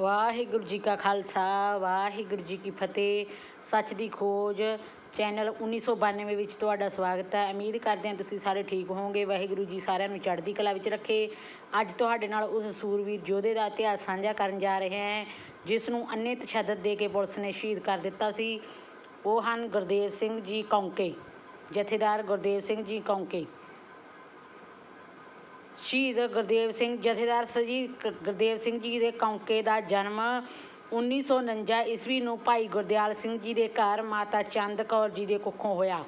ਵਾਹਿਗੁਰੂ ਜੀ ਕਾ ਖਾਲਸਾ, ਵਾਹਿਗੁਰੂ ਜੀ ਕੀ ਫਤਿਹ। ਸੱਚ ਦੀ ਖੋਜ ਚੈਨਲ 1992 ਵਿੱਚ ਤੁਹਾਡਾ ਸਵਾਗਤ ਹੈ। ਉਮੀਦ ਕਰਦੇ ਹਾਂ ਤੁਸੀਂ ਸਾਰੇ ਠੀਕ ਹੋਵੋਗੇ। ਵਾਹਿਗੁਰੂ ਜੀ ਸਾਰਿਆਂ ਨੂੰ ਚੜ੍ਹਦੀ ਕਲਾ ਵਿੱਚ ਰੱਖੇ। ਅੱਜ ਤੁਹਾਡੇ ਨਾਲ ਉਸ ਸੂਰਵੀਰ ਯੋਧੇ ਦਾ ਇਤਿਹਾਸ ਸਾਂਝਾ ਕਰਨ ਜਾ ਰਹੇ ਹਾਂ, ਜਿਸ ਨੂੰ ਅੰਨੇ ਤਸ਼ੱਦਦ ਦੇ ਕੇ ਪੁਲਿਸ ਨੇ ਸ਼ਹੀਦ ਕਰ ਦਿੱਤਾ ਸੀ। ਉਹ ਹਨ ਗੁਰਦੇਵ ਸਿੰਘ ਜੀ ਕੌਂਕੇ, ਜਥੇਦਾਰ ਗੁਰਦੇਵ ਸਿੰਘ ਜੀ ਕੌਂਕੇ। ਸ਼ਹੀਦ ਗੁਰਦੇਵ ਸਿੰਘ ਜਥੇਦਾਰ ਸਜੀ ਗੁਰਦੇਵ ਸਿੰਘ ਜੀ ਦੇ ਕੌਂਕੇ ਦਾ ਜਨਮ 1949 ਈਸਵੀ ਨੂੰ ਭਾਈ ਗੁਰਦਿਆਲ ਸਿੰਘ ਜੀ ਦੇ ਘਰ ਮਾਤਾ ਚੰਦ ਕੌਰ ਜੀ ਦੇ ਕੁੱਖੋਂ ਹੋਇਆ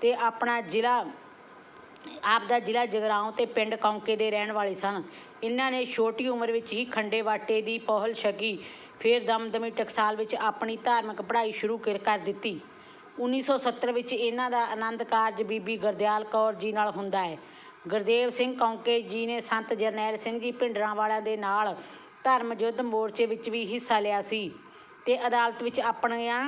ਤੇ ਆਪਣਾ ਜ਼ਿਲ੍ਹਾ ਆਪ ਦਾ ਜ਼ਿਲ੍ਹਾ ਜਗਰਾਉਂ ਤੇ ਪਿੰਡ ਕੌਂਕੇ ਦੇ ਰਹਿਣ ਵਾਲੇ ਸਨ। ਇਹਨਾਂ ਨੇ ਛੋਟੀ ਉਮਰ ਵਿੱਚ ਹੀ ਖੰਡੇ ਵਾਟੇ ਦੀ ਪਹਲ ਛਕੀ, ਫਿਰ ਦਮਦਮੀ ਟਕਸਾਲ ਵਿੱਚ ਆਪਣੀ ਧਾਰਮਿਕ ਪੜ੍ਹਾਈ ਸ਼ੁਰੂ ਕਰ ਕਰ ਦਿੱਤੀ। 1970 ਵਿੱਚ ਇਹਨਾਂ ਦਾ ਆਨੰਦ ਕਾਰਜ ਬੀਬੀ ਗੁਰਦਿਆਲ ਕੌਰ ਜੀ ਨਾਲ ਹੁੰਦਾ ਹੈ। ਗੁਰਦੇਵ ਸਿੰਘ ਕੌਂਕੇ ਜੀ ਨੇ ਸੰਤ ਜਰਨੈਲ ਸਿੰਘ ਜੀ ਭਿੰਡਰਾਂ ਵਾਲਿਆਂ ਦੇ ਨਾਲ ਧਰਮ ਯੁੱਧ ਮੋਰਚੇ ਵਿੱਚ ਵੀ ਹਿੱਸਾ ਲਿਆ ਸੀ ਤੇ ਅਦਾਲਤ ਵਿੱਚ ਆਪਣੀਆਂ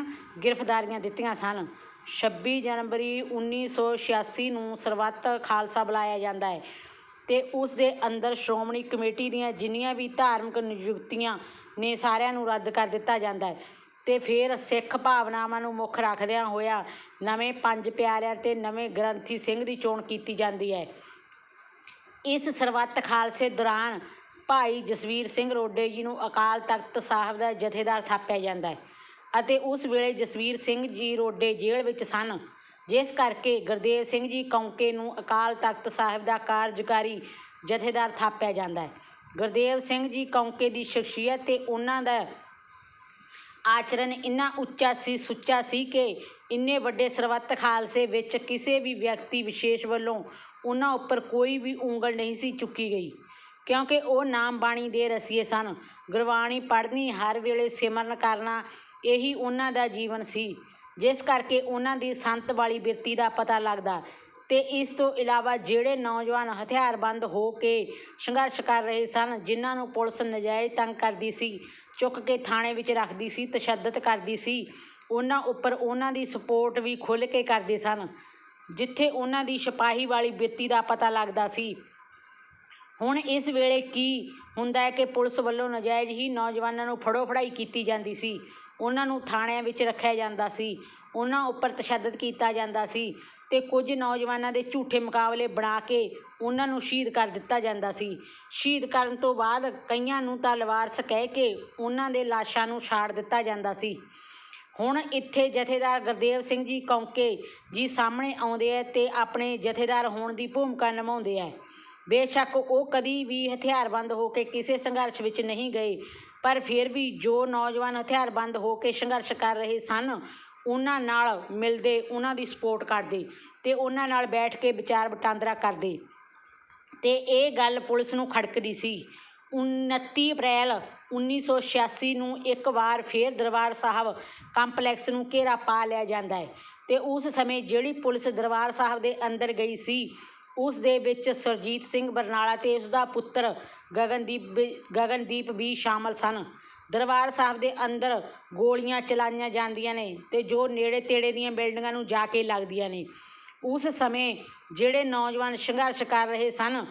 ਗ੍ਰਿਫਤਾਰੀਆਂ ਦਿੱਤੀਆਂ ਸਨ। 26 ਜਨਵਰੀ 1986 ਨੂੰ ਸਰਬੱਤ ਖਾਲਸਾ ਬੁਲਾਇਆ ਜਾਂਦਾ ਹੈ ਤੇ ਉਸ ਦੇ ਅੰਦਰ ਸ਼੍ਰੋਮਣੀ ਕਮੇਟੀ ਦੀਆਂ ਜਿੰਨੀਆਂ ਵੀ ਧਾਰਮਿਕ ਨਿਯੁਕਤੀਆਂ ਨੇ ਸਾਰਿਆਂ ਨੂੰ ਰੱਦ ਕਰ ਦਿੱਤਾ ਜਾਂਦਾ ਹੈ ਤੇ ਫਿਰ ਸਿੱਖ ਭਾਵਨਾਵਾਂ ਨੂੰ ਮੁੱਖ ਰੱਖਦਿਆਂ ਹੋਇਆ ਨਵੇਂ ਪੰਜ ਪਿਆਰਿਆਂ ਤੇ ਨਵੇਂ ਗ੍ਰੰਥੀ ਸਿੰਘ ਦੀ ਚੋਣ ਕੀਤੀ ਜਾਂਦੀ ਹੈ। ਇਸ ਸਰਬੱਤ ਖਾਲਸੇ ਦੌਰਾਨ ਭਾਈ ਜਸਵੀਰ ਸਿੰਘ ਰੋਡੇ ਜੀ ਨੂੰ ਅਕਾਲ ਤਖਤ ਸਾਹਿਬ ਦਾ ਜਥੇਦਾਰ ਥਾਪਿਆ ਜਾਂਦਾ ਹੈ ਅਤੇ ਉਸ ਵੇਲੇ ਜਸਵੀਰ ਸਿੰਘ ਜੀ ਰੋਡੇ ਜੇਲ੍ਹ ਵਿੱਚ ਸਨ, ਜਿਸ ਕਰਕੇ ਗੁਰਦੇਵ ਸਿੰਘ ਜੀ ਕੌਂਕੇ ਨੂੰ ਅਕਾਲ ਤਖਤ ਸਾਹਿਬ ਦਾ ਕਾਰਜਕਾਰੀ ਜਥੇਦਾਰ ਥਾਪਿਆ ਜਾਂਦਾ ਹੈ। ਗੁਰਦੇਵ ਸਿੰਘ ਜੀ ਕੌਂਕੇ ਦੀ ਸ਼ਖਸੀਅਤ ਤੇ ਉਹਨਾਂ ਦਾ ਆਚਰਣ ਇੰਨਾ ਉੱਚਾ ਸੀ, ਸੁੱਚਾ ਸੀ ਕਿ ਇੰਨੇ ਵੱਡੇ ਸਰਬੱਤ ਖਾਲਸੇ ਵਿੱਚ ਕਿਸੇ ਵੀ ਵਿਅਕਤੀ ਵਿਸ਼ੇਸ਼ ਵੱਲੋਂ ਉਹਨਾਂ ਉੱਪਰ ਕੋਈ ਵੀ ਉਂਗਲ ਨਹੀਂ ਸੀ ਚੁੱਕੀ ਗਈ। ਕਿਉਂਕਿ ਉਹ ਨਾਮ ਬਾਣੀ ਦੇ ਰਸੀਏ ਸਨ। ਗੁਰਬਾਣੀ ਪੜ੍ਹਨੀ ਹਰ ਵੇਲੇ ਸਿਮਰਨ ਕਰਨਾ ਇਹੀ ਉਹਨਾਂ ਦਾ ਜੀਵਨ ਸੀ। ਜਿਸ ਕਰਕੇ ਉਹਨਾਂ ਦੀ ਸੰਤ ਵਾਲੀ ਬਿਰਤੀ ਦਾ ਪਤਾ ਲੱਗਦਾ ਤੇ ਇਸ ਤੋਂ ਇਲਾਵਾ ਜਿਹੜੇ ਨੌਜਵਾਨ ਹਥਿਆਰਬੰਦ ਹੋ ਕੇ ਸੰਘਰਸ਼ ਕਰ ਰਹੇ ਸਨ, ਜਿਨ੍ਹਾਂ ਨੂੰ ਪੁਲਿਸ ਨਜਾਇਜ਼ ਤੰਗ ਕਰਦੀ ਸੀ, ਚੁੱਕ ਕੇ ਥਾਣੇ ਵਿੱਚ ਰੱਖਦੀ ਸੀ, ਤਸ਼ੱਦਦ ਕਰਦੀ ਸੀ ਉਹਨਾਂ ਉੱਪਰ ਉਹਨਾਂ ਦੀ ਸਪੋਰਟ ਵੀ ਖੁੱਲ੍ਹ ਕੇ ਕਰਦੇ ਸਨ, ਜਿੱਥੇ ਉਹਨਾਂ ਦੀ ਸਿਪਾਹੀ ਵਾਲੀ ਬਿਰਤੀ ਦਾ ਪਤਾ ਲੱਗਦਾ ਸੀ। ਹੁਣ ਇਸ ਵੇਲੇ ਕੀ ਹੁੰਦਾ ਹੈ ਕਿ ਪੁਲਿਸ ਵੱਲੋਂ ਨਜਾਇਜ਼ ਹੀ ਨੌਜਵਾਨਾਂ ਨੂੰ ਫੜੋ ਫੜਾਈ ਕੀਤੀ ਜਾਂਦੀ ਸੀ। ਉਹਨਾਂ ਨੂੰ ਥਾਣਿਆਂ ਵਿੱਚ ਰੱਖਿਆ ਜਾਂਦਾ ਸੀ, ਉਹਨਾਂ ਉੱਪਰ ਤਸ਼ੱਦਦ ਕੀਤਾ ਜਾਂਦਾ ਸੀ ਤੇ ਕੁਝ ਨੌਜਵਾਨਾਂ ਦੇ ਝੂਠੇ ਮੁਕਾਬਲੇ ਬਣਾ ਕੇ ਉਹਨਾਂ ਨੂੰ ਸ਼ਹੀਦ ਕਰ ਦਿੱਤਾ ਜਾਂਦਾ ਸੀ। ਸ਼ਹੀਦ ਕਰਨ ਤੋਂ ਬਾਅਦ ਕਈਆਂ ਨੂੰ ਤਾਂ ਲਵਾਰਸ ਕਹਿ ਕੇ ਉਹਨਾਂ ਦੇ ਲਾਸ਼ਾਂ ਨੂੰ ਛਾੜ ਦਿੱਤਾ ਜਾਂਦਾ ਸੀ। ਹੁਣ ਇੱਥੇ ਜਥੇਦਾਰ ਗੁਰਦੇਵ ਸਿੰਘ ਜੀ ਕੌਂਕੇ ਜੀ ਸਾਹਮਣੇ ਆਉਂਦੇ ਹੈ ਅਤੇ ਆਪਣੇ ਜਥੇਦਾਰ ਹੋਣ ਦੀ ਭੂਮਿਕਾ ਨਿਭਾਉਂਦੇ ਹੈ ਬੇਸ਼ੱਕ ਉਹ ਕਦੀ ਵੀ ਹਥਿਆਰਬੰਦ ਹੋ ਕੇ ਕਿਸੇ ਸੰਘਰਸ਼ ਵਿੱਚ ਨਹੀਂ ਗਏ, ਪਰ ਫਿਰ ਵੀ ਜੋ ਨੌਜਵਾਨ ਹਥਿਆਰਬੰਦ ਹੋ ਕੇ ਸੰਘਰਸ਼ ਕਰ ਰਹੇ ਸਨ, ਉਹਨਾਂ ਨਾਲ ਮਿਲਦੇ, ਉਹਨਾਂ ਦੀ ਸਪੋਰਟ ਕਰਦੇ ਅਤੇ ਉਹਨਾਂ ਨਾਲ ਬੈਠ ਕੇ ਵਿਚਾਰ ਵਟਾਂਦਰਾ ਕਰਦੇ। ਅਤੇ ਇਹ ਗੱਲ ਪੁਲਿਸ ਨੂੰ ਖੜਕਦੀ ਸੀ। 29 ਅਪ੍ਰੈਲ 1986 ਨੂੰ ਇੱਕ ਵਾਰ ਫਿਰ ਦਰਬਾਰ ਸਾਹਿਬ ਕੰਪਲੈਕਸ ਨੂੰ ਘੇਰਾ ਪਾ ਲਿਆ ਜਾਂਦਾ ਹੈ ਅਤੇ ਉਸ ਸਮੇਂ ਜਿਹੜੀ ਪੁਲਿਸ ਦਰਬਾਰ ਸਾਹਿਬ ਦੇ ਅੰਦਰ ਗਈ ਸੀ, ਉਸ ਦੇ ਵਿੱਚ ਸੁਰਜੀਤ ਸਿੰਘ ਬਰਨਾਲਾ ਅਤੇ ਉਸ ਦਾ ਪੁੱਤਰ ਗਗਨਦੀਪ ਵੀ- ਗਗਨਦੀਪ ਵੀ ਸ਼ਾਮਲ ਸਨ। ਦਰਬਾਰ ਸਾਹਿਬ ਦੇ ਅੰਦਰ ਗੋਲੀਆਂ ਚਲਾਈਆਂ ਜਾਂਦੀਆਂ ਨੇ ਅਤੇ ਜੋ ਨੇੜੇ ਤੇੜੇ ਦੀਆਂ ਬਿਲਡਿੰਗਾਂ ਨੂੰ ਜਾ ਕੇ ਲੱਗਦੀਆਂ ਨੇ। ਉਸ ਸਮੇਂ ਜਿਹੜੇ ਨੌਜਵਾਨ ਸੰਘਰਸ਼ ਕਰ ਰਹੇ ਸਨ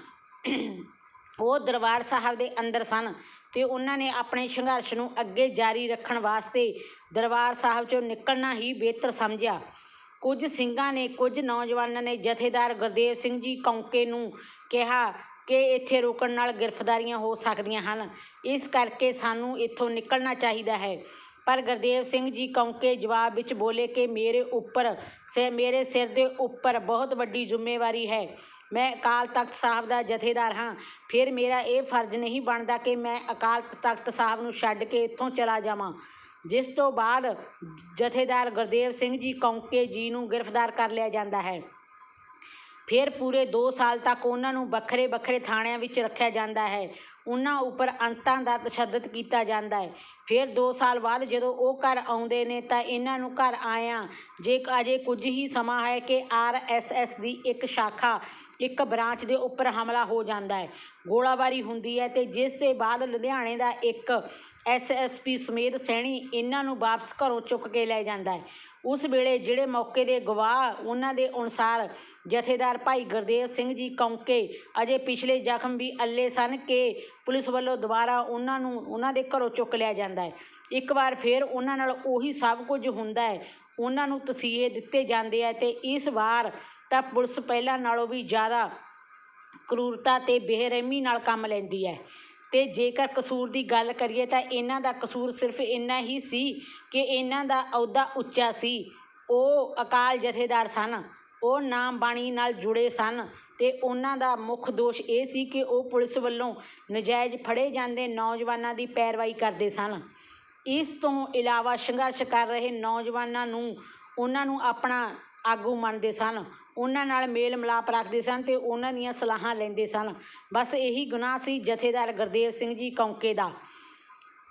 ਉਹ ਦਰਬਾਰ ਸਾਹਿਬ ਦੇ ਅੰਦਰ ਸਨ ਅਤੇ ਉਹਨਾਂ ਨੇ ਆਪਣੇ ਸੰਘਰਸ਼ ਨੂੰ ਅੱਗੇ ਜਾਰੀ ਰੱਖਣ ਵਾਸਤੇ ਦਰਬਾਰ ਸਾਹਿਬ ਚੋਂ ਨਿਕਲਣਾ ਹੀ ਬਿਹਤਰ ਸਮਝਿਆ। ਕੁਝ ਸਿੰਘਾਂ ਨੇ, ਕੁਝ ਨੌਜਵਾਨਾਂ ਨੇ ਜਥੇਦਾਰ ਗੁਰਦੇਵ ਸਿੰਘ ਜੀ ਕੌਂਕੇ ਨੂੰ ਕਿਹਾ ਕਿ ਇੱਥੇ ਰੁਕਣ ਨਾਲ ਗ੍ਰਿਫਤਾਰੀਆਂ ਹੋ ਸਕਦੀਆਂ ਹਨ। ਇਸ ਕਰਕੇ ਸਾਨੂੰ ਇੱਥੋਂ ਨਿਕਲਣਾ ਚਾਹੀਦਾ ਹੈ। ਪਰ ਗੁਰਦੇਵ ਸਿੰਘ ਜੀ ਕੌਂਕੇ ਜਵਾਬ ਵਿੱਚ ਬੋਲੇ ਕਿ ਮੇਰੇ ਉੱਪਰ ਸਿਰ ਮੇਰੇ ਸਿਰ ਦੇ ਉੱਪਰ ਬਹੁਤ ਵੱਡੀ ਜ਼ਿੰਮੇਵਾਰੀ ਹੈ। ਮੈਂ ਅਕਾਲ ਤਖਤ ਸਾਹਿਬ ਦਾ ਜਥੇਦਾਰ ਹਾਂ। ਫਿਰ ਮੇਰਾ ਇਹ ਫਰਜ਼ ਨਹੀਂ ਬਣਦਾ ਕਿ ਮੈਂ ਅਕਾਲ ਤਖਤ ਸਾਹਿਬ ਨੂੰ ਛੱਡ ਕੇ ਇੱਥੋਂ ਚਲਾ ਜਾਵਾਂ। ਜਿਸ ਤੋਂ ਬਾਅਦ ਜਥੇਦਾਰ ਗੁਰਦੇਵ ਸਿੰਘ ਜੀ ਕੌਂਕੇ ਜੀ ਨੂੰ ਗ੍ਰਿਫਤਾਰ ਕਰ ਲਿਆ ਜਾਂਦਾ ਹੈ। ਫਿਰ ਪੂਰੇ 2 ਸਾਲ ਤੱਕ ਉਹਨਾਂ ਨੂੰ ਵੱਖਰੇ ਵੱਖਰੇ ਥਾਣਿਆਂ ਵਿੱਚ ਰੱਖਿਆ ਜਾਂਦਾ ਹੈ। ਉਹਨਾਂ ਉੱਪਰ ਅੰਤਾਂ ਦਾ ਤਸ਼ੱਦਦ ਕੀਤਾ ਜਾਂਦਾ ਹੈ। ਫਿਰ 2 ਸਾਲ ਬਾਅਦ ਜਦੋਂ ਉਹ ਘਰ ਆਉਂਦੇ ਨੇ ਤਾਂ ਇਹਨਾਂ ਨੂੰ ਘਰ ਆਇਆਂ। ਜੇ ਅਜੇ ਕੁਝ ਹੀ ਸਮਾਂ ਹੈ ਕਿ ਆਰਐਸਐਸ ਦੀ ਇੱਕ ਸ਼ਾਖਾ, ਇੱਕ ਬ੍ਰਾਂਚ ਦੇ ਉੱਪਰ ਹਮਲਾ ਹੋ ਜਾਂਦਾ ਹੈ। ਗੋਲਾਬਾਰੀ ਹੁੰਦੀ ਹੈ ਤੇ ਜਿਸ ਦੇ ਬਾਅਦ ਲੁਧਿਆਣੇ ਦਾ ਇੱਕ ਐਸਐਸਪੀ ਸੁਮੇਧ ਸੈਣੀ ਇਹਨਾਂ ਨੂੰ ਵਾਪਸ ਘਰੋਂ ਚੁੱਕ ਕੇ ਲੈ ਜਾਂਦਾ ਹੈ। ਉਸ ਵੇਲੇ ਜਿਹੜੇ ਮੌਕੇ ਦੇ ਗਵਾਹ ਉਹਨਾਂ ਦੇ ਅਨੁਸਾਰ ਜਥੇਦਾਰ ਭਾਈ ਗੁਰਦੇਵ ਸਿੰਘ ਜੀ ਕੌਂਕੇ ਅਜੇ ਪਿਛਲੇ ਜ਼ਖਮ ਵੀ ਅੱਲੇ ਸਨ ਕਿ ਪੁਲਿਸ ਵੱਲੋਂ ਦੁਬਾਰਾ ਉਹਨਾਂ ਨੂੰ ਉਹਨਾਂ ਦੇ ਘਰੋਂ ਚੁੱਕ ਲਿਆ ਜਾਂਦਾ ਹੈ। ਇੱਕ ਵਾਰ ਫਿਰ ਉਹਨਾਂ ਨਾਲ ਉਹੀ ਸਭ ਕੁਝ ਹੁੰਦਾ ਹੈ। ਉਹਨਾਂ ਨੂੰ ਤਸੀਹੇ ਦਿੱਤੇ ਜਾਂਦੇ ਆ ਤੇ ਇਸ ਵਾਰ ਤਾਂ ਪੁਲਿਸ ਪਹਿਲਾਂ ਨਾਲੋਂ ਵੀ ਜ਼ਿਆਦਾ ਕਰੂਰਤਾ ਤੇ ਬੇਰਹਿਮੀ ਨਾਲ ਕੰਮ ਲੈਂਦੀ ਹੈ। ਅਤੇ ਜੇਕਰ ਕਸੂਰ ਦੀ ਗੱਲ ਕਰੀਏ ਤਾਂ ਇਹਨਾਂ ਦਾ ਕਸੂਰ ਸਿਰਫ ਇੰਨਾ ਹੀ ਸੀ ਕਿ ਇਹਨਾਂ ਦਾ ਅਹੁਦਾ ਉੱਚਾ ਸੀ। ਉਹ ਅਕਾਲ ਜਥੇਦਾਰ ਸਨ। ਉਹ ਨਾਮ ਬਾਣੀ ਨਾਲ ਜੁੜੇ ਸਨ ਅਤੇ ਉਹਨਾਂ ਦਾ ਮੁੱਖ ਦੋਸ਼ ਇਹ ਸੀ ਕਿ ਉਹ ਪੁਲਿਸ ਵੱਲੋਂ ਨਜਾਇਜ਼ ਫੜੇ ਜਾਂਦੇ ਨੌਜਵਾਨਾਂ ਦੀ ਪੈਰਵਾਈ ਕਰਦੇ ਸਨ। ਇਸ ਤੋਂ ਇਲਾਵਾ ਸੰਘਰਸ਼ ਕਰ ਰਹੇ ਨੌਜਵਾਨਾਂ ਨੂੰ, ਉਹਨਾਂ ਨੂੰ ਆਪਣਾ ਆਗੂ ਮੰਨਦੇ ਸਨ। ਉਹਨਾਂ ਨਾਲ ਮੇਲ ਮਿਲਾਪ ਰੱਖਦੇ ਸਨ ਅਤੇ ਉਹਨਾਂ ਦੀਆਂ ਸਲਾਹਾਂ ਲੈਂਦੇ ਸਨ। ਬਸ ਇਹੀ ਗੁਨਾਹ ਸੀ ਜਥੇਦਾਰ ਗੁਰਦੇਵ ਸਿੰਘ ਜੀ ਕੌਂਕੇ ਦਾ।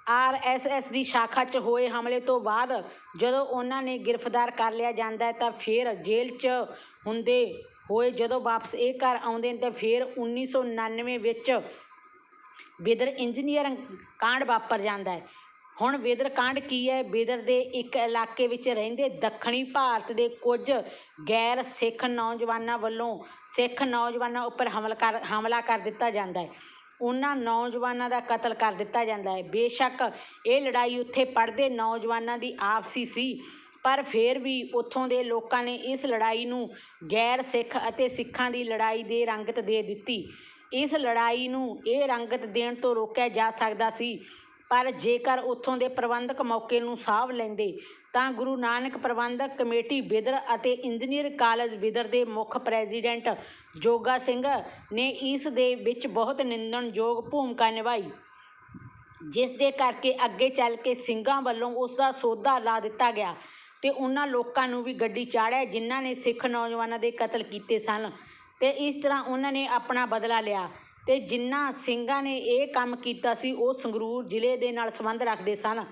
ਆਰਐਸਐਸ ਦੀ ਸ਼ਾਖਾ 'ਚ ਹੋਏ ਹਮਲੇ ਤੋਂ ਬਾਅਦ ਜਦੋਂ ਉਹਨਾਂ ਨੇ ਗ੍ਰਿਫਤਾਰ ਕਰ ਲਿਆ ਜਾਂਦਾ ਹੈ ਤਾਂ ਫਿਰ ਜੇਲ੍ਹ 'ਚ ਹੁੰਦੇ ਹੋਏ ਜਦੋਂ ਵਾਪਸ ਇਹ ਘਰ ਆਉਂਦੇ ਨੇ ਤਾਂ ਫਿਰ 1999 ਵਿੱਚ ਬਿਦਰ ਇੰਜੀਨੀਅਰਿੰਗ ਕਾਂਡ ਵਾਪਰ ਜਾਂਦਾ ਹੈ। ਹੁਣ ਬਿਦਰ ਕਾਂਡ ਕੀ ਹੈ? ਬਿਦਰ ਦੇ ਇੱਕ ਇਲਾਕੇ ਵਿੱਚ ਰਹਿੰਦੇ ਦੱਖਣੀ ਭਾਰਤ ਦੇ ਕੁਝ ਗੈਰ ਸਿੱਖ ਨੌਜਵਾਨਾਂ ਵੱਲੋਂ ਸਿੱਖ ਨੌਜਵਾਨਾਂ ਉੱਪਰ ਹਮਲਾ ਕਰ ਹਮਲਾ ਕਰ ਦਿੱਤਾ ਜਾਂਦਾ ਹੈ। ਉਹਨਾਂ ਨੌਜਵਾਨਾਂ ਦਾ ਕਤਲ ਕਰ ਦਿੱਤਾ ਜਾਂਦਾ ਹੈ। ਬੇਸ਼ੱਕ ਇਹ ਲੜਾਈ ਉੱਥੇ ਪੜ੍ਹਦੇ ਨੌਜਵਾਨਾਂ ਦੀ ਆਪਸੀ ਸੀ, ਪਰ ਫਿਰ ਵੀ ਉੱਥੋਂ ਦੇ ਲੋਕਾਂ ਨੇ ਇਸ ਲੜਾਈ ਨੂੰ ਗੈਰ ਸਿੱਖ ਅਤੇ ਸਿੱਖਾਂ ਦੀ ਲੜਾਈ ਦੇ ਰੰਗਤ ਦੇ ਦਿੱਤੀ। ਇਸ ਲੜਾਈ ਨੂੰ ਇਹ ਰੰਗਤ ਦੇਣ ਤੋਂ ਰੋਕਿਆ ਜਾ ਸਕਦਾ ਸੀ ਪਰ ਜੇਕਰ ਉੱਥੋਂ ਦੇ ਪ੍ਰਬੰਧਕ ਮੌਕੇ ਨੂੰ ਸਾਂਭ ਲੈਂਦੇ, ਤਾਂ ਗੁਰੂ ਨਾਨਕ ਪ੍ਰਬੰਧਕ ਕਮੇਟੀ ਬਿਦਰ ਅਤੇ ਇੰਜੀਨੀਅਰ ਕਾਲਜ ਬਿਦਰ ਦੇ ਮੁੱਖ ਪ੍ਰੈਜ਼ੀਡੈਂਟ ਜੋਗਾ ਸਿੰਘ ਨੇ ਇਸ ਦੇ ਵਿੱਚ ਬਹੁਤ ਨਿੰਦਣਯੋਗ ਭੂਮਿਕਾ ਨਿਭਾਈ। ਜਿਸ ਦੇ ਕਰਕੇ ਅੱਗੇ ਚੱਲ ਕੇ ਸਿੰਘਾਂ ਵੱਲੋਂ ਉਸ ਦਾ ਸੌਦਾ ਲਾ ਦਿੱਤਾ ਗਿਆ ਤੇ ਉਹਨਾਂ ਲੋਕਾਂ ਨੂੰ ਵੀ ਗੱਡੀ ਚਾੜਿਆ ਜਿਨ੍ਹਾਂ ਨੇ ਸਿੱਖ ਨੌਜਵਾਨਾਂ ਦੇ ਕਤਲ ਕੀਤੇ ਸਨ ਤੇ ਇਸ ਤਰ੍ਹਾਂ ਉਹਨਾਂ ਨੇ ਆਪਣਾ ਬਦਲਾ ਲਿਆ। ਤੇ ਜਿਨ੍ਹਾਂ ਸਿੰਘਾਂ ਨੇ ਇਹ ਕੰਮ ਕੀਤਾ ਸੀ, ਉਹ ਸੰਗਰੂਰ ਜ਼ਿਲ੍ਹੇ ਦੇ ਨਾਲ ਸੰਬੰਧ ਰੱਖਦੇ ਸਨ।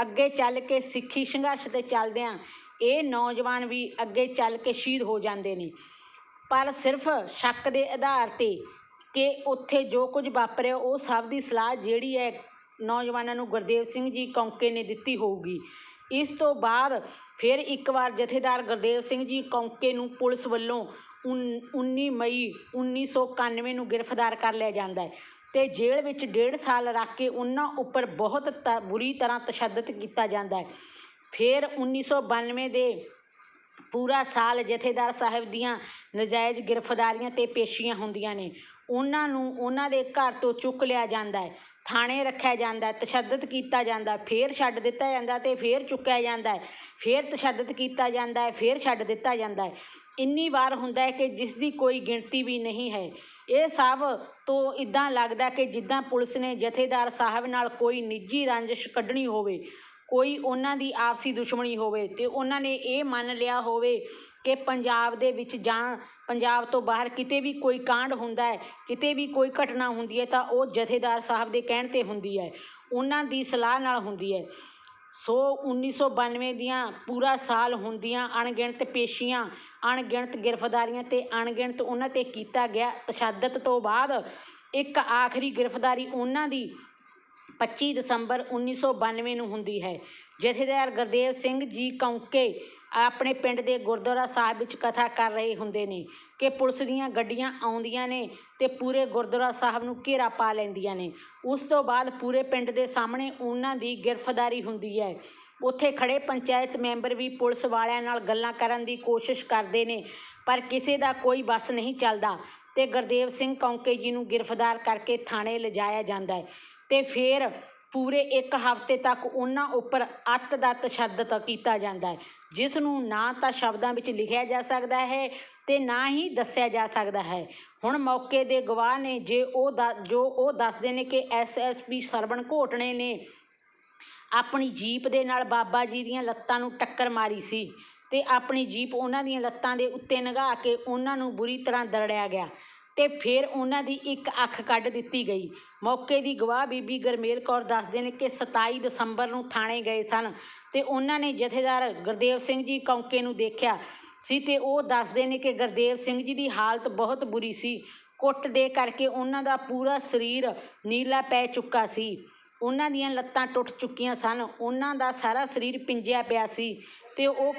ਅੱਗੇ ਚੱਲ ਕੇ ਸਿੱਖੀ ਸੰਘਰਸ਼ ਤੇ ਚੱਲਦਿਆਂ ਇਹ ਨੌਜਵਾਨ ਵੀ ਅੱਗੇ ਚੱਲ ਕੇ ਸ਼ਹੀਦ ਹੋ ਜਾਂਦੇ ਨੇ। ਪਰ ਸਿਰਫ ਸ਼ੱਕ ਦੇ ਆਧਾਰ ਤੇ ਕਿ ਉੱਥੇ ਜੋ ਕੁਝ ਵਾਪਰਿਆ, ਉਹ ਸਭ ਦੀ ਸਲਾਹ ਜਿਹੜੀ ਹੈ ਨੌਜਵਾਨਾਂ ਨੂੰ ਗੁਰਦੇਵ ਸਿੰਘ ਜੀ ਕੌਂਕੇ ਨੇ ਦਿੱਤੀ ਹੋਊਗੀ। ਇਸ ਤੋਂ ਬਾਅਦ ਫਿਰ ਇੱਕ ਵਾਰ ਜਥੇਦਾਰ ਗੁਰਦੇਵ ਸਿੰਘ ਜੀ ਕੌਂਕੇ ਨੂੰ ਪੁਲਿਸ ਵੱਲੋਂ ਉਨ- 19 ਮਈ 1991 ਨੂੰ ਗ੍ਰਿਫਤਾਰ ਕਰ ਲਿਆ ਜਾਂਦਾ ਹੈ ਤੇ ਜੇਲ੍ਹ ਵਿੱਚ ਡੇਢ ਸਾਲ ਰੱਖ ਕੇ ਉਹਨਾਂ ਉੱਪਰ ਬਹੁਤ ਤ- ਬੁਰੀ ਤਰ੍ਹਾਂ ਤਸ਼ੱਦਦ ਕੀਤਾ ਜਾਂਦਾ ਹੈ। ਫਿਰ 1992 ਦੇ ਪੂਰਾ ਸਾਲ ਜਥੇਦਾਰ ਸਾਹਿਬ ਦੀਆਂ ਨਜਾਇਜ਼ ਗ੍ਰਿਫਤਾਰੀਆਂ ਤੇ ਪੇਸ਼ੀਆਂ ਹੁੰਦੀਆਂ ਨੇ। ਉਹਨਾਂ ਨੂੰ ਉਹਨਾਂ ਦੇ ਘਰ ਤੋਂ ਚੁੱਕ ਲਿਆ ਜਾਂਦਾ ਹੈ ਥਾਣੇ ਰੱਖਿਆ ਜਾਂਦਾ ਤਸ਼ੱਦਦ ਕੀਤਾ ਜਾਂਦਾ ਹੈ, ਫੇਰ ਛੱਡ ਦਿੱਤਾ ਜਾਂਦਾ ਅਤੇ ਫੇਰ ਚੁੱਕਿਆ ਜਾਂਦਾ ਹੈ ਫੇਰ ਤਸ਼ੱਦਦ ਕੀਤਾ ਜਾਂਦਾ ਹੈ ਫੇਰ ਛੱਡ ਦਿੱਤਾ ਜਾਂਦਾ ਹੈ। ਇੰਨੀ ਵਾਰ ਹੁੰਦਾ ਹੈ ਕਿ ਜਿਸ ਦੀ ਕੋਈ ਗਿਣਤੀ ਵੀ ਨਹੀਂ ਹੈ। ਇਹ ਸਭ ਤੋਂ ਇੱਦਾਂ ਲੱਗਦਾ ਕਿ ਜਿੱਦਾਂ ਪੁਲਿਸ ਨੇ ਜਥੇਦਾਰ ਸਾਹਿਬ ਨਾਲ ਕੋਈ ਨਿੱਜੀ ਰੰਜਿਸ਼ ਕੱਢਣੀ ਹੋਵੇ, ਕੋਈ ਉਹਨਾਂ ਦੀ ਆਪਸੀ ਦੁਸ਼ਮਣੀ ਹੋਵੇ ਅਤੇ ਉਹਨਾਂ ਨੇ ਇਹ ਮੰਨ ਲਿਆ ਹੋਵੇ ਕਿ ਪੰਜਾਬ ਦੇ ਵਿੱਚ ਜਾਂ ਪੰਜਾਬ ਤੋਂ ਬਾਹਰ ਕਿਤੇ ਵੀ ਕੋਈ ਕਾਂਡ ਹੁੰਦਾ ਹੈ, ਕਿਤੇ ਵੀ ਕੋਈ ਘਟਨਾ ਹੁੰਦੀ ਹੈ ਤਾਂ ਉਹ ਜਥੇਦਾਰ ਸਾਹਿਬ ਦੇ ਕਹਿਣ ਤੇ ਹੁੰਦੀ ਹੈ। ਉਹਨਾਂ ਦੀ ਸਲਾਹ ਨਾਲ ਹੁੰਦੀ ਹੈ। ਸੋ 1992 ਦੀਆਂ ਪੂਰਾ ਸਾਲ ਹੁੰਦੀਆਂ ਅਣਗਿਣਤ ਪੇਸ਼ੀਆਂ ਅਣਗਿਣਤ ਗ੍ਰਿਫਤਾਰੀਆਂ ਤੇ ਅਣਗਿਣਤ ਉਹਨਾਂ ਤੇ ਕੀਤਾ ਗਿਆ ਤਸ਼ੱਦਦ ਤੋਂ ਬਾਅਦ ਇੱਕ ਆਖਰੀ ਗ੍ਰਿਫਤਾਰੀ ਉਹਨਾਂ ਦੀ 25 ਦਸੰਬਰ 1992 ਨੂੰ ਹੁੰਦੀ ਹੈ ਜਥੇਦਾਰ ਗੁਰਦੇਵ ਸਿੰਘ ਜੀ ਕੌਂਕੇ ਆਪਣੇ ਪਿੰਡ ਦੇ ਗੁਰਦੁਆਰਾ ਸਾਹਿਬ ਵਿੱਚ ਕਥਾ ਕਰ ਰਹੇ ਹੁੰਦੇ ਨੇ ਕਿ ਪੁਲਿਸ ਦੀਆਂ ਗੱਡੀਆਂ ਆਉਂਦੀਆਂ ਨੇ ਤੇ ਪੂਰੇ ਗੁਰਦੁਆਰਾ ਸਾਹਿਬ ਨੂੰ ਘੇਰਾ ਪਾ ਲੈਂਦੀਆਂ ਨੇ। ਉਸ ਤੋਂ ਬਾਅਦ ਪੂਰੇ ਪਿੰਡ ਦੇ ਸਾਹਮਣੇ ਉਹਨਾਂ ਦੀ ਗ੍ਰਿਫਤਾਰੀ ਹੁੰਦੀ ਹੈ। ਉੱਥੇ ਖੜੇ ਪੰਚਾਇਤ ਮੈਂਬਰ ਵੀ ਪੁਲਿਸ ਵਾਲਿਆਂ ਨਾਲ ਗੱਲਾਂ ਕਰਨ ਦੀ ਕੋਸ਼ਿਸ਼ ਕਰਦੇ ਨੇ, ਪਰ ਕਿਸੇ ਦਾ ਕੋਈ ਬਸ ਨਹੀਂ ਚੱਲਦਾ ਤੇ ਗੁਰਦੇਵ ਸਿੰਘ ਕੌਂਕੇ ਜੀ ਨੂੰ ਗ੍ਰਿਫਤਾਰ ਕਰਕੇ ਥਾਣੇ ਲਿਜਾਇਆ ਜਾਂਦਾ ਹੈ ਤੇ ਫਿਰ ਪੂਰੇ ਇੱਕ ਹਫ਼ਤੇ ਤੱਕ ਉਹਨਾਂ ਉੱਪਰ ਅੱਤ ਦਾ ਤਸ਼ੱਦਦ ਕੀਤਾ ਜਾਂਦਾ ਹੈ, ਜਿਸ ਨੂੰ ਨਾ ਤਾਂ ਸ਼ਬਦਾਂ ਵਿੱਚ ਲਿਖਿਆ ਜਾ ਸਕਦਾ ਹੈ ਤੇ ਨਾ ਹੀ ਦੱਸਿਆ ਜਾ ਸਕਦਾ ਹੈ। ਹੁਣ ਮੌਕੇ ਦੇ ਗਵਾਹ ਨੇ ਜੇ ਉਹ ਦ- ਜੋ ਉਹ ਦੱਸਦੇ ਨੇ ਕਿ ਐਸਐਸਪੀ ਸਰਵਣ ਘੋਟਣੇ ਨੇ ਆਪਣੀ ਜੀਪ ਦੇ ਨਾਲ ਬਾਬਾ ਜੀ ਦੀਆਂ ਲੱਤਾਂ ਨੂੰ ਟੱਕਰ ਮਾਰੀ ਸੀ ਅਤੇ ਆਪਣੀ ਜੀਪ ਉਹਨਾਂ ਦੀਆਂ ਲੱਤਾਂ ਦੇ ਉੱਤੇ ਨਗਾ ਕੇ ਉਹਨਾਂ ਨੂੰ ਬੁਰੀ ਤਰ੍ਹਾਂ ਦਰੜਿਆ ਗਿਆ ਅਤੇ ਫਿਰ ਉਹਨਾਂ ਦੀ ਇੱਕ ਅੱਖ ਕੱਢ ਦਿੱਤੀ ਗਈ। ਮੌਕੇ ਦੀ ਗਵਾਹ ਬੀਬੀ ਗਰਮੇਲ ਕੌਰ ਦੱਸਦੇ ਨੇ ਕਿ 27 ਦਸੰਬਰ ਨੂੰ ਥਾਣੇ ਗਏ ਸਨ ਅਤੇ ਉਹਨਾਂ ਨੇ ਜਥੇਦਾਰ ਗੁਰਦੇਵ ਸਿੰਘ ਜੀ ਕੌਂਕੇ ਨੂੰ ਦੇਖਿਆ ਸੀ ਅਤੇ ਉਹ ਦੱਸਦੇ ਨੇ ਕਿ ਗੁਰਦੇਵ ਸਿੰਘ ਜੀ ਦੀ ਹਾਲਤ ਬਹੁਤ ਬੁਰੀ ਸੀ। ਕੁੱਟ ਦੇ ਕਰਕੇ ਉਹਨਾਂ ਦਾ ਪੂਰਾ ਸਰੀਰ ਨੀਲਾ ਪੈ ਚੁੱਕਾ ਸੀ। ਉਹਨਾਂ ਦੀਆਂ ਲੱਤਾਂ ਟੁੱਟ ਚੁੱਕੀਆਂ ਸਨ। ਉਹਨਾਂ ਦਾ ਸਾਰਾ ਸਰੀਰ ਪਿੰਜਿਆ ਪਿਆ ਸੀ ਤੇ ਉਹ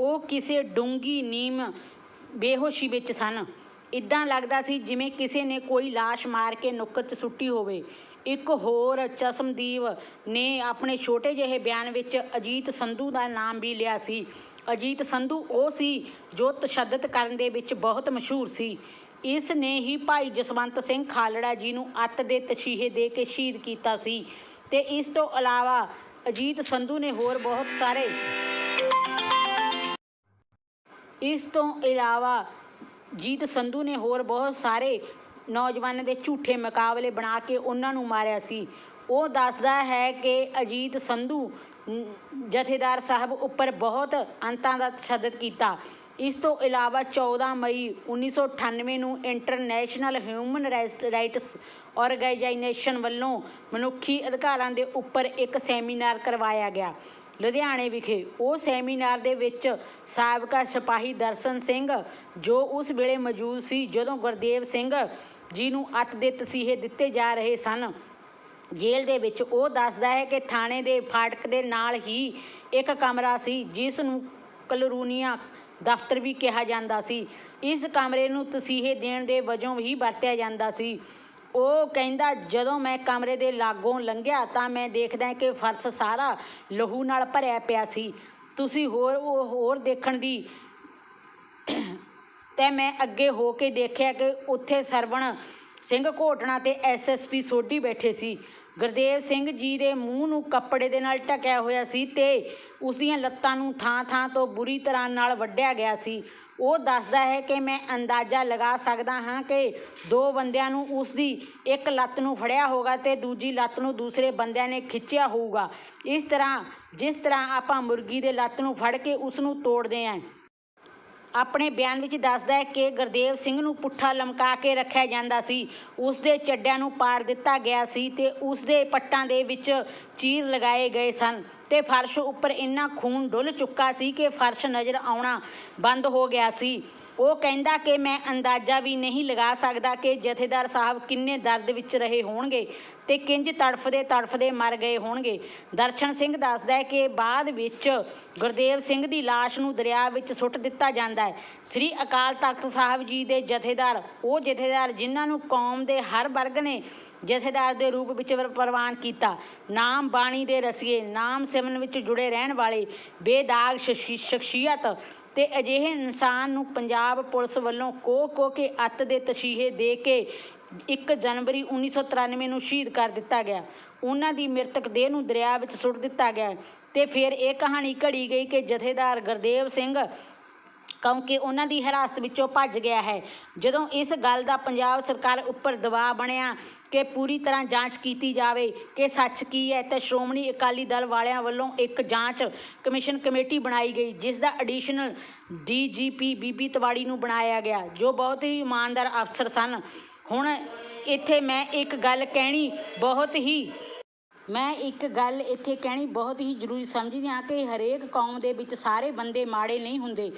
ਉਹ ਕਿਸੇ ਡੂੰਗੀ ਨੀਮ ਬੇਹੋਸ਼ੀ ਵਿੱਚ ਸਨ। ਇਦਾਂ ਲੱਗਦਾ ਸੀ ਜਿਵੇਂ ਕਿਸੇ ਨੇ ਕੋਈ ਲਾਸ਼ ਮਾਰ ਕੇ ਨੁੱਕਰ 'ਚ ਸੁੱਟੀ ਹੋਵੇ। ਇੱਕ ਹੋਰ ਚਸ਼ਮਦੀਵ ਨੇ ਆਪਣੇ ਛੋਟੇ ਜਿਹੇ ਬਿਆਨ ਵਿੱਚ ਅਜੀਤ ਸੰਧੂ ਦਾ ਨਾਮ ਵੀ ਲਿਆ ਸੀ। ਅਜੀਤ ਸੰਧੂ ਉਹ ਸੀ ਜੋ ਤਸ਼ੱਦਦ ਕਰਨ ਦੇ ਵਿੱਚ ਬਹੁਤ ਮਸ਼ਹੂਰ ਸੀ। ਇਸ ਨੇ ਹੀ ਭਾਈ ਜਸਵੰਤ ਸਿੰਘ ਖਾਲੜਾ ਜੀ ਨੂੰ ਅੱਤ ਦੇ ਤਸ਼ੀਹੇ ਦੇ ਕੇ ਸ਼ਹੀਦ ਕੀਤਾ ਸੀ ਤੇ ਇਸ ਤੋਂ ਇਲਾਵਾ ਅਜੀਤ ਸੰਧੂ ਨੇ ਹੋਰ ਬਹੁਤ ਸਾਰੇ ਇਸ ਤੋਂ ਇਲਾਵਾ ਜੀਤ ਸੰਧੂ ਨੇ ਹੋਰ ਬਹੁਤ ਸਾਰੇ ਨੌਜਵਾਨਾਂ ਦੇ ਝੂਠੇ ਮੁਕਾਬਲੇ ਬਣਾ ਕੇ ਉਹਨਾਂ ਨੂੰ ਮਾਰਿਆ ਸੀ। ਉਹ ਦੱਸਦਾ ਹੈ ਕਿ ਅਜੀਤ ਸੰਧੂ ਜਥੇਦਾਰ ਸਾਹਿਬ ਉੱਪਰ ਬਹੁਤ ਅੰਤਾਂ ਦਾ ਤਸ਼ੱਦਦ ਕੀਤਾ। ਇਸ ਤੋਂ ਇਲਾਵਾ 14 ਮਈ 1998 ਨੂੰ ਇੰਟਰਨੈਸ਼ਨਲ ਹਿਊਮਨ ਰਾਈਟਸ ਆਰਗੇਨਾਈਜੇਸ਼ਨ ਵੱਲੋਂ ਮਨੁੱਖੀ ਅਧਿਕਾਰਾਂ ਦੇ ਉੱਪਰ ਇੱਕ ਸੈਮੀਨਾਰ ਕਰਵਾਇਆ ਗਿਆ। ਲੁਧਿਆਣੇ ਵਿਖੇ ਉਹ ਸੈਮੀਨਾਰ ਦੇ ਵਿੱਚ ਸਾਬਕਾ ਸਿਪਾਹੀ ਦਰਸ਼ਨ ਸਿੰਘ, ਜੋ ਉਸ ਵੇਲੇ ਮੌਜੂਦ ਸੀ ਜਦੋਂ ਗੁਰਦੇਵ ਸਿੰਘ ਜੀ ਨੂੰ ਅੱਤ ਦੇ ਤਸੀਹੇ ਦਿੱਤੇ ਜਾ ਰਹੇ ਸਨ, ਜੇਲ੍ਹ ਦੇ ਵਿੱਚ। ਉਹ ਦੱਸਦਾ ਹੈ ਕਿ ਥਾਣੇ ਦੇ ਫਾਟਕ ਦੇ ਨਾਲ ਹੀ ਇੱਕ ਕਮਰਾ ਸੀ, ਜਿਸ ਨੂੰ ਕਲਰੂਨੀਆ ਦਫ਼ਤਰ ਵੀ ਕਿਹਾ ਜਾਂਦਾ ਸੀ। ਇਸ ਕਮਰੇ ਨੂੰ ਤਸੀਹੇ ਦੇਣ ਦੇ ਵਜੋਂ ਹੀ ਵਰਤਿਆ ਜਾਂਦਾ ਸੀ। ਉਹ ਕਹਿੰਦਾ, ਜਦੋਂ ਮੈਂ ਕਮਰੇ ਦੇ ਲਾਗੋਂ ਲੰਘਿਆ ਤਾਂ ਮੈਂ ਦੇਖਦਾ ਕਿ ਫਰਸ਼ ਸਾਰਾ ਲਹੂ ਨਾਲ ਭਰਿਆ ਪਿਆ ਸੀ। ਤੁਸੀਂ ਹੋਰ, ਉਹ ਹੋਰ ਦੇਖਣ ਦੀ ਤੇ ਮੈਂ ਅੱਗੇ ਹੋ ਕੇ ਦੇਖਿਆ ਕਿ ਉੱਥੇ ਸਰਵਣ ਸਿੰਘ ਘੋਟਣਾ ਤੇ ਐਸਐਸਪੀ ਸੋਢੀ ਬੈਠੇ ਸੀ। ਗੁਰਦੇਵ ਸਿੰਘ ਜੀ ਦੇ ਮੂੰਹ ਨੂੰ ਕੱਪੜੇ ਦੇ ਨਾਲ ਢਕਿਆ ਹੋਇਆ ਸੀ ਤੇ ਉਸ ਦੀਆਂ ਲੱਤਾਂ ਨੂੰ ਥਾਂ-ਥਾਂ ਤੋਂ ਬੁਰੀ ਤਰ੍ਹਾਂ ਨਾਲ ਵੱਢਿਆ ਗਿਆ ਸੀ। ਉਹ ਦੱਸਦਾ ਹੈ ਕਿ ਮੈਂ ਅੰਦਾਜ਼ਾ ਲਗਾ ਸਕਦਾ ਹਾਂ ਕਿ ਦੋ ਬੰਦਿਆਂ ਨੂੰ ਉਸ ਦੀ ਇੱਕ ਲੱਤ ਨੂੰ ਫੜਿਆ ਹੋਗਾ ਤੇ ਦੂਜੀ ਲੱਤ ਨੂੰ ਦੂਸਰੇ ਬੰਦਿਆਂ ਨੇ ਖਿੱਚਿਆ ਹੋਊਗਾ। ਇਸ ਤਰ੍ਹਾਂ, ਜਿਸ ਤਰ੍ਹਾਂ ਆਪਾਂ ਮੁਰਗੀ ਦੇ ਲੱਤ ਨੂੰ ਫੜ ਕੇ ਉਸ ਨੂੰ ਤੋੜਦੇ ਆਂ ਆਪਣੇ ਬਿਆਨ ਵਿੱਚ ਦੱਸਦਾ ਹੈ ਕਿ ਗੁਰਦੇਵ ਸਿੰਘ ਨੂੰ ਪੁੱਠਾ ਲਮਕਾ ਕੇ ਰੱਖਿਆ ਜਾਂਦਾ ਸੀ। ਉਸ ਦੇ ਚੱਡਿਆਂ ਨੂੰ ਪਾੜ ਦਿੱਤਾ ਗਿਆ ਸੀ ਤੇ ਉਸ ਦੇ ਪੱਟਾਂ ਦੇ ਵਿੱਚ ਚੀਰ ਲਗਾਏ ਗਏ ਸਨ ਤੇ ਫਰਸ਼ ਉੱਪਰ ਇੰਨਾ ਖੂਨ ਡੁੱਲ ਚੁੱਕਾ ਸੀ ਕਿ ਫਰਸ਼ ਨਜ਼ਰ ਆਉਣਾ ਬੰਦ ਹੋ ਗਿਆ ਸੀ। ਉਹ ਕਹਿੰਦਾ ਕਿ ਮੈਂ ਅੰਦਾਜ਼ਾ ਵੀ ਨਹੀਂ ਲਗਾ ਸਕਦਾ ਕਿ ਜਥੇਦਾਰ ਸਾਹਿਬ ਕਿੰਨੇ ਦਰਦ ਵਿੱਚ ਰਹੇ ਹੋਣਗੇ ਤੇ ਕਿੰਜ ਤੜਫਦੇ ਤੜਫਦੇ ਮਰ ਗਏ ਹੋਣਗੇ। ਦਰਸ਼ਨ ਸਿੰਘ ਦੱਸਦਾ ਹੈ ਕਿ ਬਾਅਦ ਵਿੱਚ ਗੁਰਦੇਵ ਸਿੰਘ ਦੀ ਲਾਸ਼ ਨੂੰ ਦਰਿਆ ਵਿੱਚ ਸੁੱਟ ਦਿੱਤਾ ਜਾਂਦਾ ਹੈ। ਸ੍ਰੀ ਅਕਾਲ ਤਖਤ ਸਾਹਿਬ ਜੀ ਦੇ ਜਥੇਦਾਰ, ਉਹ ਜਥੇਦਾਰ ਜਿਨ੍ਹਾਂ ਨੂੰ ਕੌਮ ਦੇ ਹਰ ਵਰਗ ਨੇ ਜਥੇਦਾਰ ਦੇ ਰੂਪ ਵਿੱਚ ਪ੍ਰਵਾਨ ਕੀਤਾ। ਨਾਮ ਬਾਣੀ ਦੇ ਰਸੀਏ, ਨਾਮ ਸਿਮਰਨ ਵਿੱਚ ਜੁੜੇ ਰਹਿਣ ਵਾਲੇ ਬੇਦਾਗ ਸ਼ਖਸੀ- ਸ਼ਖਸੀਅਤ ਤੇ ਅਜਿਹੇ ਇਨਸਾਨ ਨੂੰ ਪੰਜਾਬ ਪੁਲਿਸ ਵੱਲੋਂ ਕੋਹ ਕੋਹ ਕੇ ਅੱਤ ਦੇ ਤਸ਼ੀਹੇ ਦੇ ਕੇ 1 ਜਨਵਰੀ 1993 ਨੂੰ ਸ਼ਹੀਦ ਕਰ ਦਿੱਤਾ ਗਿਆ। ਉਹਨਾਂ ਦੀ ਮ੍ਰਿਤਕ ਦੇਹ ਨੂੰ ਦਰਿਆ ਵਿੱਚ ਸੁੱਟ ਦਿੱਤਾ ਗਿਆ। ਤੇ ਫਿਰ ਇਹ ਕਹਾਣੀ ਘੜੀ ਗਈ ਕਿ ਜਥੇਦਾਰ ਗੁਰਦੇਵ ਸਿੰਘ ਕਿਉਂਕਿ ਉਹਨਾਂ ਦੀ ਹਿਰਾਸਤ ਵਿੱਚੋਂ ਭੱਜ ਗਿਆ ਹੈ। ਜਦੋਂ ਇਸ ਗੱਲ ਦਾ ਪੰਜਾਬ ਸਰਕਾਰ ਉੱਪਰ ਦਬਾਅ ਬਣਿਆ ਕਿ ਪੂਰੀ ਤਰ੍ਹਾਂ ਜਾਂਚ ਕੀਤੀ ਜਾਵੇ ਕਿ ਸੱਚ ਕੀ ਹੈ ਤੇ ਸ਼੍ਰੋਮਣੀ ਅਕਾਲੀ ਦਲ ਵਾਲਿਆਂ ਵੱਲੋਂ ਇੱਕ ਜਾਂਚ ਕਮਿਸ਼ਨ ਕਮੇਟੀ ਬਣਾਈ ਗਈ, ਜਿਸ ਦਾ ਐਡੀਸ਼ਨਲ ਡੀਜੀਪੀ ਬੀਬੀ ਤਵਾੜੀ ਨੂੰ ਬਣਾਇਆ ਗਿਆ, ਜੋ ਬਹੁਤ ਹੀ ਇਮਾਨਦਾਰ ਅਫਸਰ ਸਨ। ਹੁਣ ਇੱਥੇ ਮੈਂ ਇੱਕ ਗੱਲ ਕਹਿਣੀ, ਬਹੁਤ ਹੀ ਮੈਂ ਇੱਕ ਗੱਲ ਇੱਥੇ ਕਹਿਣੀ ਬਹੁਤ ਹੀ ਜ਼ਰੂਰੀ ਸਮਝਦੀ ਹਾਂ ਕਿ ਹਰੇਕ ਕੌਮ ਦੇ ਵਿੱਚ ਸਾਰੇ ਬੰਦੇ ਮਾੜੇ ਨਹੀਂ ਹੁੰਦੇ।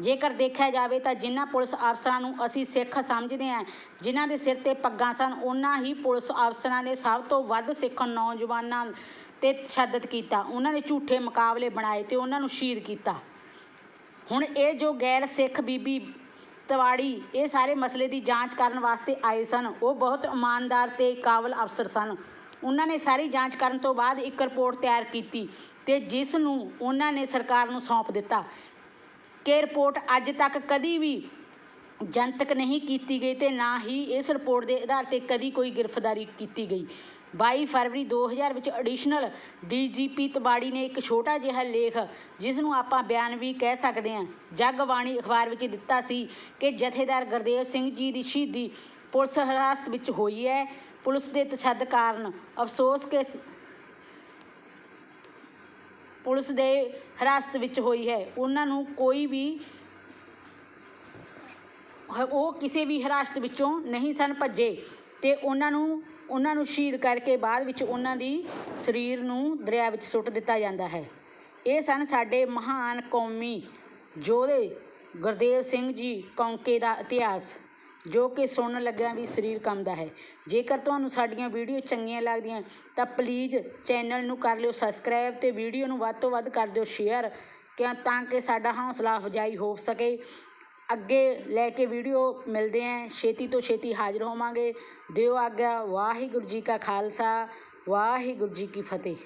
ਜੇਕਰ ਦੇਖਿਆ ਜਾਵੇ ਤਾਂ ਜਿਨ੍ਹਾਂ ਪੁਲਿਸ ਅਫਸਰਾਂ ਨੂੰ ਅਸੀਂ ਸਿੱਖ ਸਮਝਦੇ ਹਾਂ, ਜਿਨ੍ਹਾਂ ਦੇ ਸਿਰ ਤੇ ਪੱਗਾਂ ਸਨ ਉਹਨਾਂ ਹੀ ਪੁਲਿਸ ਅਫਸਰਾਂ ਨੇ ਸਭ ਤੋਂ ਵੱਧ ਸਿੱਖ ਨੌਜਵਾਨਾਂ ਤੇ ਤਸ਼ੱਦਦ ਕੀਤਾ। ਉਹਨਾਂ ਨੇ ਝੂਠੇ ਮੁਕਾਬਲੇ ਬਣਾਏ ਤੇ ਉਹਨਾਂ ਨੂੰ ਸ਼ਹੀਦ ਕੀਤਾ। ਹੁਣ ਇਹ ਜੋ ਗੈਰ ਸਿੱਖ ਬੀਬੀ ਤਵਾੜੀ, ਇਹ ਸਾਰੇ ਮਸਲੇ ਦੀ ਜਾਂਚ ਕਰਨ ਵਾਸਤੇ ਆਏ ਸਨ, ਉਹ ਬਹੁਤ ਇਮਾਨਦਾਰ ਤੇ ਕਾਬਲ ਅਫਸਰ ਸਨ। ਉਹਨਾਂ ਨੇ ਸਾਰੀ ਜਾਂਚ ਕਰਨ ਤੋਂ ਬਾਅਦ ਇੱਕ ਰਿਪੋਰਟ ਤਿਆਰ ਕੀਤੀ ਤੇ ਜਿਸ ਨੂੰ ਉਹਨਾਂ ਨੇ ਸਰਕਾਰ ਨੂੰ ਸੌਂਪ ਦਿੱਤਾ। ਕਿ ਰਿਪੋਰਟ ਅੱਜ ਤੱਕ ਕਦੀ ਵੀ ਜਨਤਕ ਨਹੀਂ ਕੀਤੀ ਗਈ ਤੇ ਨਾ ਹੀ ਇਸ ਰਿਪੋਰਟ ਦੇ ਆਧਾਰ ਤੇ ਕਦੀ ਕੋਈ ਗ੍ਰਿਫਤਾਰੀ ਕੀਤੀ ਗਈ। 22 ਫਰਵਰੀ 2000 ਵਿੱਚ ਐਡੀਸ਼ਨਲ ਡੀਜੀਪੀ ਤਬਾੜੀ ਨੇ ਇੱਕ ਛੋਟਾ ਜਿਹਾ ਲੇਖ ਜਿਸ ਨੂੰ ਆਪਾਂ ਬਿਆਨ ਵੀ ਕਹਿ ਸਕਦੇ ਹਾਂ। ਜਗਬਾਣੀ ਅਖਬਾਰ ਵਿੱਚ ਦਿੱਤਾ ਸੀ ਕਿ ਜਥੇਦਾਰ ਗੁਰਦੇਵ ਸਿੰਘ ਜੀ ਦੀ ਸ਼ਹੀਦੀ ਪੁਲਿਸ ਹਿਰਾਸਤ ਵਿੱਚ ਹੋਈ ਹੈ। ਪੁਲਿਸ ਦੇ ਤਸ਼ੱਦਦ ਕਾਰਨ ਅਫਸੋਸ ਕਿ ਪੁਲਿਸ ਦੇ ਹਿਰਾਸਤ ਵਿੱਚ ਹੋਈ ਹੈ। ਉਹਨਾਂ ਨੂੰ ਕੋਈ ਵੀ ਉਹ ਕਿਸੇ ਵੀ ਹਿਰਾਸਤ ਵਿੱਚੋਂ ਨਹੀਂ ਸਨ ਭੱਜੇ ਤੇ ਉਹਨਾਂ ਨੂੰ ਉਹਨਾਂ ਨੂੰ ਸ਼ਹੀਦ ਕਰਕੇ ਬਾਅਦ ਵਿੱਚ ਉਹਨਾਂ ਦੀ ਸਰੀਰ ਨੂੰ ਦਰਿਆ ਵਿੱਚ ਸੁੱਟ ਦਿੱਤਾ ਜਾਂਦਾ ਹੈ। ਇਹ ਸਨ ਸਾਡੇ ਮਹਾਨ ਕੌਮੀ ਯੋਧੇ ਗੁਰਦੇਵ ਸਿੰਘ ਜੀ ਕੌਂਕੇ ਦਾ ਇਤਿਹਾਸ। ਜੋ ਕਿ ਸੁਣਨ ਲੱਗਿਆਂ ਵੀ ਸਰੀਰ ਕੰਬਦਾ ਹੈ। ਜੇਕਰ ਤੁਹਾਨੂੰ ਸਾਡੀਆਂ ਵੀਡੀਓ ਚੰਗੀਆਂ ਲੱਗਦੀਆਂ, ਤਾਂ ਪਲੀਜ਼ ਚੈਨਲ ਨੂੰ ਕਰ ਲਿਓ ਸਬਸਕ੍ਰਾਈਬ ਅਤੇ ਵੀਡੀਓ ਨੂੰ ਵੱਧ ਤੋਂ ਵੱਧ ਕਰ ਦਿਓ ਸ਼ੇਅਰ ਕਿਉਂ ਤਾਂ ਕਿ ਸਾਡਾ ਹੌਸਲਾ ਅਫਜਾਈ ਹੋ ਸਕੇ। ਅੱਗੇ ਲੈ ਕੇ ਵੀਡੀਓ ਮਿਲਦੇ ਆਂ। ਛੇਤੀ ਤੋਂ ਛੇਤੀ ਹਾਜ਼ਰ ਹੋਵਾਂਗੇ। ਦਿਓ ਆਗਿਆ। ਵਾਹਿਗੁਰੂ ਜੀ ਕਾ ਖਾਲਸਾ। ਵਾਹਿਗੁਰੂ ਜੀ ਕੀ ਫਤਿਹ।